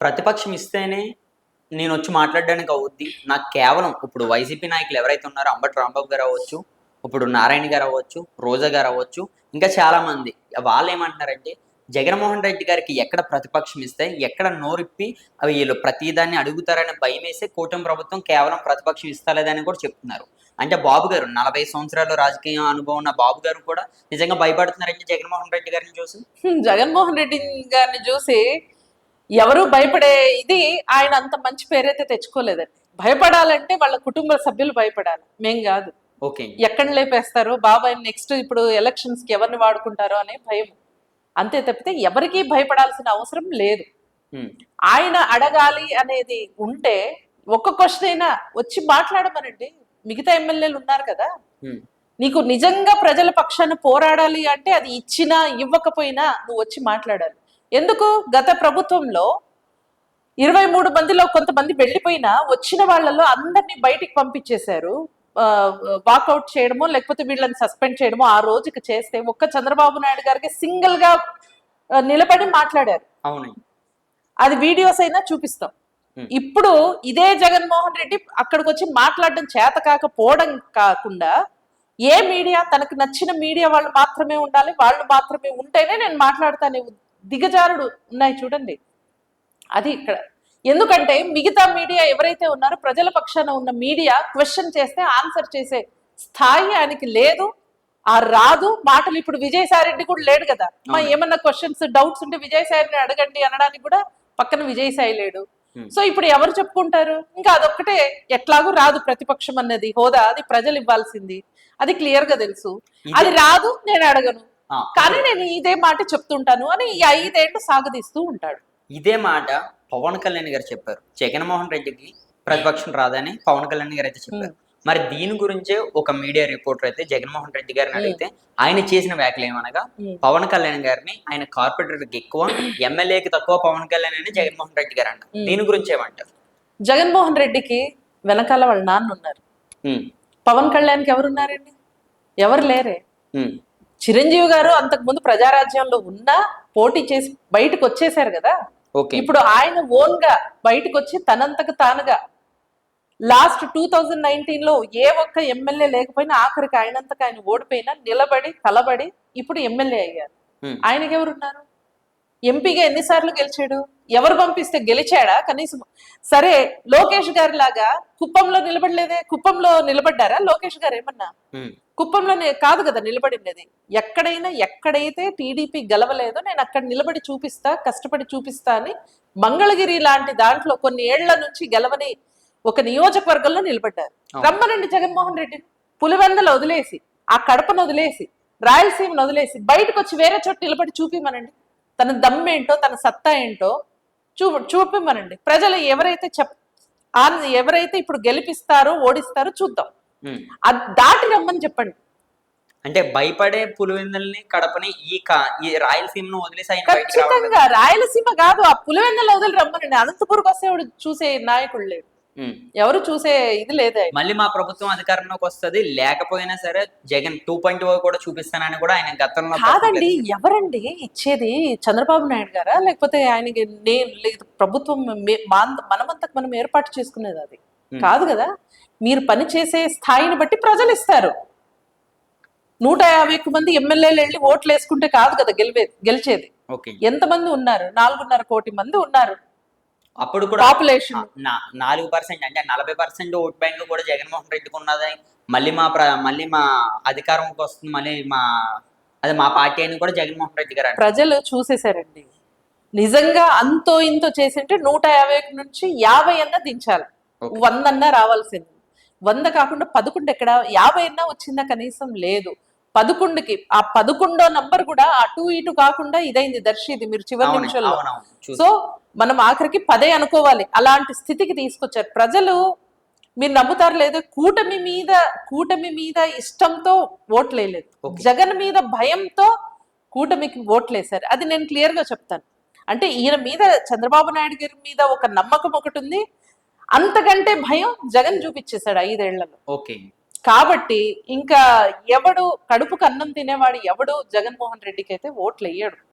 ప్రతిపక్షం ఇస్తేనే నేను వచ్చి మాట్లాడడానికి అవుద్ది. నాకు కేవలం ఇప్పుడు వైసీపీ నాయకులు ఎవరైతే ఉన్నారో అంబటి రాంబాబు గారు అవ్వచ్చు ఇప్పుడు నారాయణ గారు అవ్వచ్చు రోజా గారు అవ్వచ్చు ఇంకా చాలామంది. వాళ్ళు ఏమంటున్నారంటే జగన్మోహన్ రెడ్డి గారికి ఎక్కడ ప్రతిపక్షం ఇస్తే ఎక్కడ నోరిప్పి అవి వీళ్ళు ప్రతిదాన్ని అడుగుతారని భయం వేస్తే కూటమి ప్రభుత్వం కేవలం ప్రతిపక్షం ఇస్తలేదని కూడా చెప్తున్నారు. అంటే బాబు గారు నలభై సంవత్సరాలు రాజకీయ అనుభవం ఉన్న బాబు గారు కూడా నిజంగా భయపడుతున్నారంటే జగన్మోహన్ రెడ్డి గారిని చూసి? జగన్మోహన్ రెడ్డి గారిని చూసి ఎవరు భయపడే ఇది ఆయన అంత మంచి పేరైతే తెచ్చుకోలేదండి. భయపడాలంటే వాళ్ళ కుటుంబ సభ్యులు భయపడాలి. మేం కాదు. ఓకే. ఎక్కడ లేపేస్తారో? బాబాయ్ నెక్స్ట్ ఇప్పుడు ఎలక్షన్స్కి ఎవరిని వాడుకుంటారో అనే భయం. అంతే తప్పితే ఎవరికీ భయపడాల్సిన అవసరం లేదు. ఆయన అడగాలి అనేది ఉంటే ఒక్క క్వశ్చన్ అయినా వచ్చి మాట్లాడమనండి. మిగతా ఎమ్మెల్యేలు ఉన్నారు కదా. నీకు నిజంగా ప్రజల పక్షాన పోరాడాలి అంటే అది ఇచ్చినా ఇవ్వకపోయినా నువ్వు వచ్చి మాట్లాడాలి. ఎందుకు? గత ప్రభుత్వంలో ఇరవై మూడు మందిలో కొంతమంది వెళ్ళిపోయినా వచ్చిన వాళ్ళలో అందరినీ బయటికి పంపించేశారు. వాకౌట్ చేయడమో లేకపోతే వీళ్ళని సస్పెండ్ చేయడమో ఆ రోజుకి చేస్తే ఒక్క చంద్రబాబు నాయుడు గారికి సింగిల్గా నిలబడి మాట్లాడారు. అది వీడియోస్ అయినా చూపిస్తాం. ఇప్పుడు ఇదే జగన్మోహన్ రెడ్డి అక్కడికి వచ్చి మాట్లాడడం చేత కాకపోవడం కాకుండా ఏ మీడియా తనకు నచ్చిన మీడియా వాళ్ళు మాత్రమే ఉండాలి వాళ్ళు మాత్రమే ఉంటేనే నేను మాట్లాడతానే దిగజారుడు ఉన్నాయి చూడండి. అది ఇక్కడ. ఎందుకంటే మిగతా మీడియా ఎవరైతే ఉన్నారో ప్రజల పక్షాన ఉన్న మీడియా క్వశ్చన్ చేస్తే ఆన్సర్ చేసే స్థాయి ఆయనకి లేదు. ఆ రాదు. మాటలు ఇప్పుడు విజయసాయి రెడ్డి కూడా లేడు కదా. మా. ఏమన్నా క్వశ్చన్స్ డౌట్స్ ఉంటే విజయసాయిని అడగండి అనడానికి కూడా పక్కన విజయసాయి లేడు. సో ఇప్పుడు ఎవరు చెప్పుకుంటారు? ఇంకా అదొక్కటే ఎట్లాగూ రాదు ప్రతిపక్షం అన్నది. హోదా. అది ప్రజలు ఇవ్వాల్సింది. అది క్లియర్గా తెలుసు. అది రాదు నేను అడగను. కానీ నేను ఇదే మాట చెప్తుంటాను అని ఈ ఐదేళ్ళు సాగదీస్తూ ఉంటాడు. ఇదే మాట పవన్ కళ్యాణ్ గారు చెప్పారు. జగన్మోహన్ రెడ్డికి ప్రతిపక్షం రాదని పవన్ కళ్యాణ్ గారు అయితే చెప్పారు. మరి దీని గురించే ఒక మీడియా రిపోర్టర్ అయితే జగన్మోహన్ రెడ్డి గారిని. అడిగితే ఆయన చేసిన వ్యాఖ్యలు ఏమనగా. పవన్ కళ్యాణ్ గారిని ఆయన కార్పొరేటర్కి ఎక్కువ ఎమ్మెల్యేకి తక్కువ పవన్ కళ్యాణ్ అని జగన్మోహన్ రెడ్డి గారు అంట. దీని గురించి ఏమంటారు? జగన్మోహన్ రెడ్డికి వెనకాల వాళ్ళ నాన్న ఉన్నారు. పవన్ కళ్యాణ్కి ఎవరున్నారండి? ఎవరు లేరే? చిరంజీవి గారు అంతకు ముందు ప్రజారాజ్యంలో ఉన్నా పోటీ చేసి బయటకు వచ్చేసారు కదా. ఇప్పుడు ఆయన ఓన్గా బయటకు వచ్చి తనంతకు తానుగా లాస్ట్ టూ థౌజండ్ నైన్టీన్లో ఏ ఒక్క ఎమ్మెల్యే లేకపోయినా ఆఖరికి ఆయనంతకు ఆయన ఓడిపోయినా నిలబడి తలబడి ఇప్పుడు ఎమ్మెల్యే అయ్యారు. ఆయనకి ఎవరున్నారు? ఎంపీగా ఎన్నిసార్లు గెలిచాడు? ఎవరు పంపిస్తే గెలిచాడా? కనీసం సరే లోకేష్ గారి లాగా కుప్పంలో నిలబడలేదే కుప్పంలో నిలబడ్డారా? లోకేష్ గారు ఏమన్నా? కుప్పంలోనే కాదు కదా నిలబడింది ఎక్కడైనా ఎక్కడైతే టీడీపీ గెలవలేదో నేను అక్కడ నిలబడి చూపిస్తా కష్టపడి చూపిస్తా అని మంగళగిరి లాంటి దాంట్లో కొన్ని ఏళ్ళ నుంచి గెలవని ఒక నియోజకవర్గంలో నిలబడ్డారు. రమ్మనండి జగన్మోహన్ రెడ్డి. పులివెందలు వదిలేసి ఆ కడపను వదిలేసి రాయలసీమను వదిలేసి బయటకు వచ్చి వేరే చోట నిలబడి చూపిమనండి తన దమ్మేంటో తన సత్తా ఏంటో చూ చూపిమనండి ప్రజలు ఎవరైతే చెప్ ఆ- ఎవరైతే ఇప్పుడు గెలిపిస్తారో ఓడిస్తారో చూద్దాం. అది దాటి రమ్మని చెప్పండి. అంటే భయపడే పులివెందుల్ని కడపని ఈ కా- ఈ రాయలసీమను వదిలేసి. ఖచ్చితంగా. రాయలసీమ కాదు ఆ పులివెందుల వదిలి రమ్మనండి. అనంతపురం వస్తే చూసే నాయకుడు లేడు. ఎవరు చూసే ఇది లేదు. మళ్ళీ మా ప్రభుత్వం అధికారంలోకి వస్తది. లేకపోయినా సరే జగన్ టూ పాయింట్ కూడా చూపిస్తానని కూడా ఆయన గతంలో కాదండి ఎవరండి? ఇచ్చేది చంద్రబాబు నాయుడు గారా? లేకపోతే ఆయనకి నేను లేదు ప్రభుత్వం మనమంతకు మనం ఏర్పాటు చేసుకునేది అది. కాదు కదా? మీరు పని చేసే స్థాయిని బట్టి ప్రజలు ఇస్తారు నూట యాభై ఒక్క మంది ఎమ్మెల్యేలు వెళ్ళి ఓట్లు వేసుకుంటే కాదు కదా గెలిపేది గెలిచేది. ఓకే. ఎంతమంది ఉన్నారు? నాలుగున్నర కోటి మంది ఉన్నారు. అప్పుడు కూడా పాపులేషన్ నాలుగు పర్సెంట్ అంటే నలభై పర్సెంట్ ఓట్ బ్యాంక్ కూడా జగన్మోహన్ రెడ్డికి ఉన్నది మళ్ళీ మా ప్ర మళ్ళీ మా అధికారంకి వస్తుంది మళ్ళీ మా అది మా పార్టీ అని కూడా జగన్మోహన్ రెడ్డి గారు ప్రజలు చూసేశారండి. నిజంగా అంతో ఇంతో చేసింటే నూట యాభై నుంచి యాభై అన్న దించాలి. వంద అన్నా రావాల్సింది. వంద కాకుండా పదకొండు ఎక్కడ? యాభై అన్నా వచ్చిందా కనీసం? లేదు. పదకొండుకి ఆ పదకొండో నంబర్ కూడా అటు ఇటు కాకుండా ఇదైంది దర్శిది మీరు చివరి నిమిషంలో. సో మనం ఆఖరికి పదే అనుకోవాలి. అలాంటి స్థితికి తీసుకొచ్చారు. ప్రజలు మీరు నమ్ముతారు లేదు కూటమి మీద కూటమి మీద ఇష్టంతో ఓట్లేయలేదు Okay. జగన్ మీద భయంతో కూటమికి ఓట్లేశారు అది నేను క్లియర్గా చెప్తాను. అంటే ఈయన మీద చంద్రబాబు నాయుడు గారి మీద ఒక నమ్మకం ఒకటి ఉంది. అంతకంటే భయం జగన్ చూపించేశాడు ఐదేళ్ళలో. ఓకే. కాబట్టి ఇంకా ఎవడు కడుపుకు అన్నం తినేవాడు ఎవడు జగన్మోహన్ రెడ్డికి అయితే ఓట్లు వేయడు